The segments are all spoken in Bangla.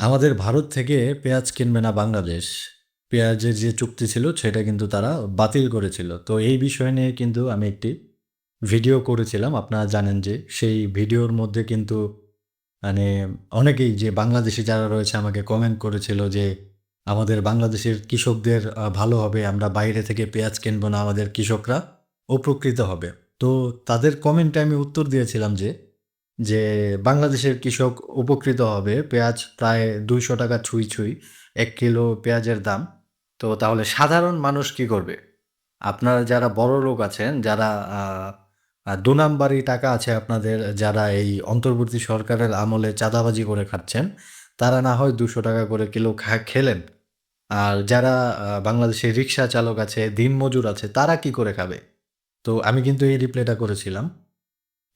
আমাদের ভারত থেকে পেঁয়াজ কিনবে না বাংলাদেশ। পেঁয়াজের যে চুক্তি ছিল সেটা কিন্তু তারা বাতিল করেছিল। তো এই বিষয় নিয়ে কিন্তু আমি একটি ভিডিও করেছিলাম। আপনারা জানেন যে সেই ভিডিওর মধ্যে কিন্তু মানে অনেকেই যে বাংলাদেশী যারা রয়েছে আমাকে কমেন্ট করেছিল যে, "আমাদের বাংলাদেশের কৃষকদের ভালো হবে। আমরা বাইরে থেকে পেঁয়াজ কিনবো না। আমাদের কৃষকরা উপকৃত হবে।" তো তাদের কমেন্টে আমি উত্তর দিয়েছিলাম যে, যে বাংলাদেশের কৃষক উপকৃত হবে। পেঁয়াজ প্রায় ৳২০০ ছুঁই, ছুঁই এক কিলো পেঁয়াজের দাম। তো তাহলে সাধারণ মানুষ কি করবে? আপনারা যারা বড়লোক আছেন, যারা আ আ ২ নাম্বারি টাকা আছে আপনাদের, যারা এই অন্তর্বর্তী সরকারের আমলে চাঁদাবাজি করে খাচ্ছেন, তারা না হয় ৳২০০ করে কিলো খেলেন। আর যারা আ বাংলাদেশের রিক্সা চালক আছে, দিনমজুর আছে, তারা কি করে খাবে? তো আমি কিন্তু এই রিপ্লাইটা করেছিলাম।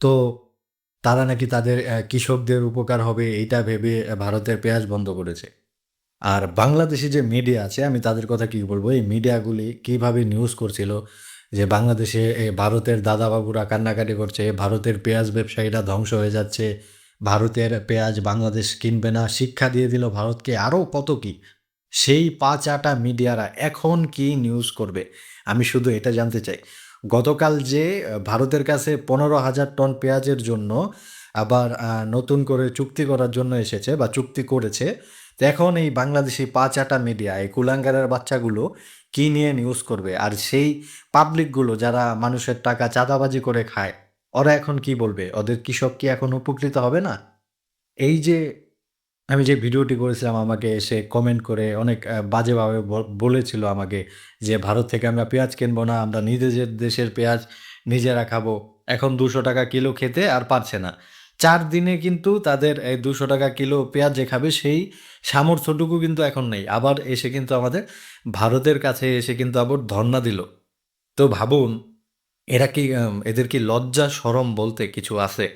তো তারা নাকি তাদের কৃষকদের উপকার হবে এইটা ভেবে ভারতের পেঁয়াজ বন্ধ করেছে। আর বাংলাদেশে যে মিডিয়া আছে আমি তাদের কথা কি বলব? এই মিডিয়াগুলি কীভাবে নিউজ করছিল যে বাংলাদেশে ভারতের দাদাবাবুরা কান্নাকাটি করছে, ভারতের পেঁয়াজ ব্যবসায়ীরা ধ্বংস হয়ে যাচ্ছে, ভারতের পেঁয়াজ বাংলাদেশ কিনবে না, শিক্ষা দিয়ে দিল ভারতকে, আরও কত কি। সেই পাঁচ আটা মিডিয়ারা এখন কি নিউজ করবে? আমি শুধু এটা জানতে চাই। গতকাল যে ভারতের কাছে ১৫,০০০ টন পেঁয়াজের জন্য আবার নতুন করে চুক্তি করার জন্য এসেছে বা চুক্তি করেছে। তো এখন এই বাংলাদেশি পা-চাটা মিডিয়া, এই কুলাঙ্গারের বাচ্চাগুলো কি নিয়ে নিউজ করবে? আর সেই পাবলিকগুলো যারা মানুষের টাকা চাঁদাবাজি করে খায়, ওরা এখন কি বলবে? ওদের কৃষক কি এখন উপকৃত হবে না? এই যে আমি যে ভিডিওটি করেছিলাম আমাকে এসে কমেন্ট করে অনেক বাজেভাবে বলেছিল আমাকে যে, "ভারত থেকে আমরা পেঁয়াজ কিনবো না। আমরা নিজেদের দেশের পেঁয়াজ নিজেরা খাব।" এখন ৳২০০ কিলো খেতে আর পারছে না। ৪ দিনে কিন্তু তাদের এই ৳২০০ কিলো পেঁয়াজ যে খাবে সেই সামর্থ্যটুকু কিন্তু এখন নেই। আবার এসে কিন্তু আমাদের ভারতের কাছে এসে কিন্তু আবার ধর্ণা দিল। তো ভাবুন এরা কি এদের কি লজ্জা শরম বলতে কিছু আছে?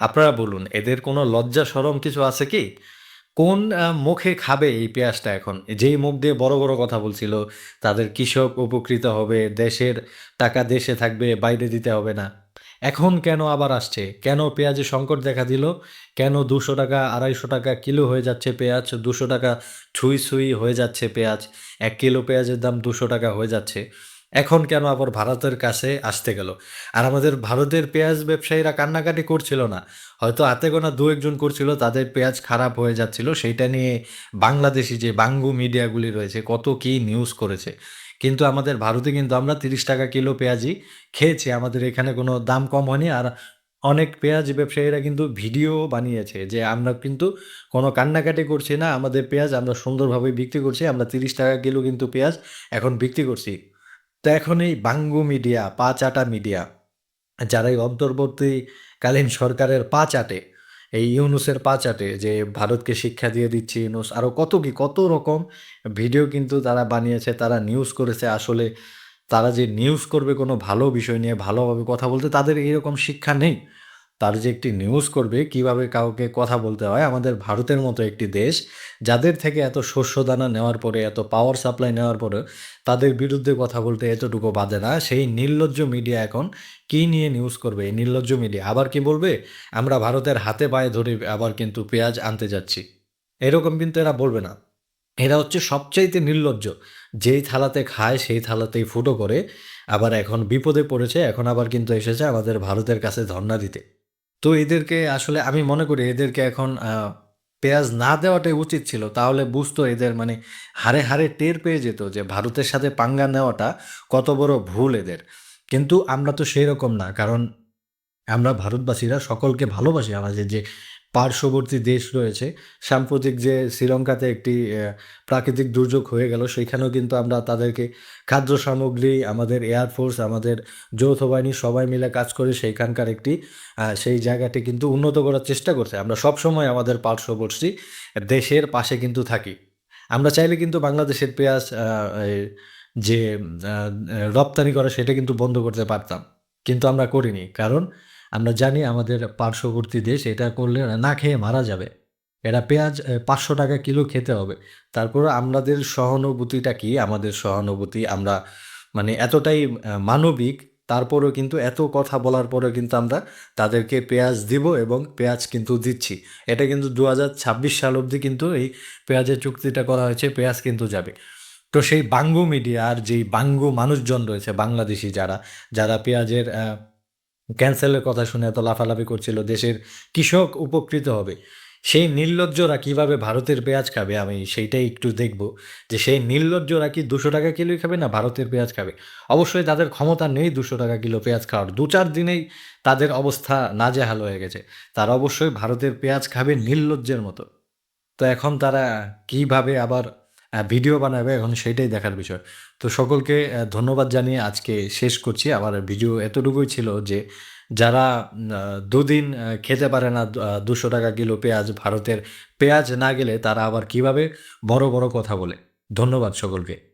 আপনারা বলুন এদের কোনো লজ্জা শরম কিছু আছে কি? কোন মুখে খাবে এই পেঁয়াজটা এখন? যেই মুখ দিয়ে বড়, বড় কথা বলছিল, তাদের কৃষক উপকৃত হবে, দেশের টাকা দেশে থাকবে, বাইরে দিতে হবে না। এখন কেন আবার আসছে? কেন পেঁয়াজের সংকট দেখা দিল? কেন ৳২০০ ৳২৫০ কিলো হয়ে যাচ্ছে পেঁয়াজ? ৳২০০ ছুঁই, ছুঁই হয়ে যাচ্ছে পেঁয়াজ। ১ কিলো পেঁয়াজের দাম ৳২০০ হয়ে যাচ্ছে। এখন কেন আবার ভারতের কাছে আসতে গেল? আর আমাদের ভারতের পেঁয়াজ ব্যবসায়ীরা কান্নাকাটি করছিল না। হয়তো হাতে গোনা ২-১ জন করছিল, তাদের পেঁয়াজ খারাপ হয়ে যাচ্ছিল। সেইটা নিয়ে বাংলাদেশি যে বাঙ্গু মিডিয়াগুলি রয়েছে কত কি নিউজ করেছে। কিন্তু আমাদের ভারতে কিন্তু আমরা ৳৩০ কিলো পেঁয়াজই খেয়েছি। আমাদের এখানে কোনো দাম কম হয়নি। আর অনেক পেঁয়াজ ব্যবসায়ীরা কিন্তু ভিডিও বানিয়েছে যে, "আমরা কিন্তু কোনো কান্নাকাটি করছি না। আমাদের পেঁয়াজ আমরা সুন্দরভাবে বিক্রি করছি। আমরা ৳৩০ কিলো কিন্তু পেঁয়াজ এখন বিক্রি করছি।" তো এখন এই বাঙ্গু মিডিয়া, পা-চাটা মিডিয়া, যারা এই অন্তর্বর্তীকালীন সরকারের পা চাটে, এই ইউনুসের পা চাটে যে ভারতকে শিক্ষা দিয়ে দিচ্ছে ইউনুস আরও কত কি, কত রকম ভিডিও কিন্তু তারা বানিয়েছে, তারা নিউজ করেছে। আসলে তারা যে নিউজ করবে কোনো ভালো বিষয় নিয়ে ভালোভাবে কথা বলতে, তাদের এইরকম শিক্ষা নেই। তারা যে একটি নিউজ করবে, কীভাবে কাউকে কথা বলতে হয়, আমাদের ভারতের মতো একটি দেশ, যাদের থেকে এত শস্য দানা নেওয়ার পরে, এত পাওয়ার সাপ্লাই নেওয়ার পরে তাদের বিরুদ্ধে কথা বলতে এতটুকু বাধে না। সেই নির্লজ্জ মিডিয়া এখন কি নিয়ে নিউজ করবে? এই নির্লজ্জ মিডিয়া আবার কি বলবে? আমরা ভারতের হাতে পায়ে ধরে আবার কিন্তু পেঁয়াজ আনতে যাচ্ছি। এরকম কিন্তু এরা বলবে না। এরা হচ্ছে সবচাইতে নির্লজ্জ। যেই থালাতে খায় সেই থালাতেই ফুটো করে। আবার এখন বিপদে পড়েছে, এখন আবার কিন্তু এসেছে আমাদের ভারতের কাছে ধর্ণা দিতে। তো এদেরকে আসলে আমি মনে করি এদেরকে এখন পেঁয়াজ না দেওয়াটাই উচিত ছিল। তাহলে বুঝতো এদের মানে হারে হারে টের পেয়ে যেত যে ভারতের সাথে পাঙ্গা নেওয়াটা কত বড় ভুল এদের। কিন্তু আমরা তো সেই রকম না। কারণ আমরা ভারতবাসীরা সকলকে ভালোবাসি। আমাদের যে পার্শ্ববর্তী দেশ রয়েছে, সাম্প্রতিক যে শ্রীলঙ্কাতে একটি প্রাকৃতিক দুর্যোগ হয়ে গেল, সেইখানেও কিন্তু আমরা তাদেরকে খাদ্য সামগ্রী, আমাদের এয়ারফোর্স, আমাদের যৌথ বাহিনী সবাই মিলে কাজ করে সেইখানকার একটি সেই জায়গাটি কিন্তু উন্নত করার চেষ্টা করছে। আমরা সবসময় আমাদের পার্শ্ববর্তী দেশের পাশে কিন্তু থাকি। আমরা চাইলে কিন্তু বাংলাদেশের পেঁয়াজ যে রপ্তানি করা সেটা কিন্তু বন্ধ করতে পারতাম। কিন্তু আমরা করিনি। কারণ আমরা জানি আমাদের পার্শ্ববর্তী দেশ এটা করলে না খেয়ে মারা যাবে। এটা পেঁয়াজ পাঁচশো টাকা কিলো খেতে হবে। তারপর আমাদের সহানুভূতিটা কি? আমাদের সহানুভূতি আমরা মানে এতটাই মানবিক, তারপরেও কিন্তু এত কথা বলার পরেও কিন্তু আমরা তাদেরকে পেঁয়াজ দিব এবং পেঁয়াজ কিন্তু দিচ্ছি এটা কিন্তু দু হাজার ছাব্বিশ সাল অবধি কিন্তু এই পেঁয়াজের চুক্তিটা করা হয়েছে, পেঁয়াজ কিন্তু যাবে তো সেই বাঙ্গু মিডিয়া আর যেই বাঙ্গু মানুষজন রয়েছে, বাংলাদেশি যারা যারা পেঁয়াজের ক্যান্সেলের কথা শুনে এত লাফালাফি করছিল দেশের কৃষক উপকৃত হবে। সেই নির্লজ্জরা কীভাবে ভারতের পেঁয়াজ খাবে, আমি সেইটাই একটু দেখব যে সেই নির্লজ্জরা কি দুশো টাকা কিলোই খাবে না ভারতের পেঁয়াজ খাবে? অবশ্যই তাদের ক্ষমতা নেই দুশো টাকা কিলো পেঁয়াজ খাওয়ার। দু চার দিনেই তাদের অবস্থা নাজেহাল হয়ে গেছে। তারা অবশ্যই ভারতের পেঁয়াজ খাবে নির্লজ্জের মতো। তো এখন তারা কীভাবে আবার ভিডিও বানাবে, এখন সেটাই দেখার বিষয়। তো সকলকে ধন্যবাদ জানিয়ে আজকে শেষ করছি। আমার ভিডিও এতটুকুই ছিল যে, যারা দুদিন খেতে পারে না দুশো টাকা কিলো পেঁয়াজ, ভারতের পেঁয়াজ না গেলে তারা আবার কীভাবে বড় বড় কথা বলে? ধন্যবাদ সকলকে।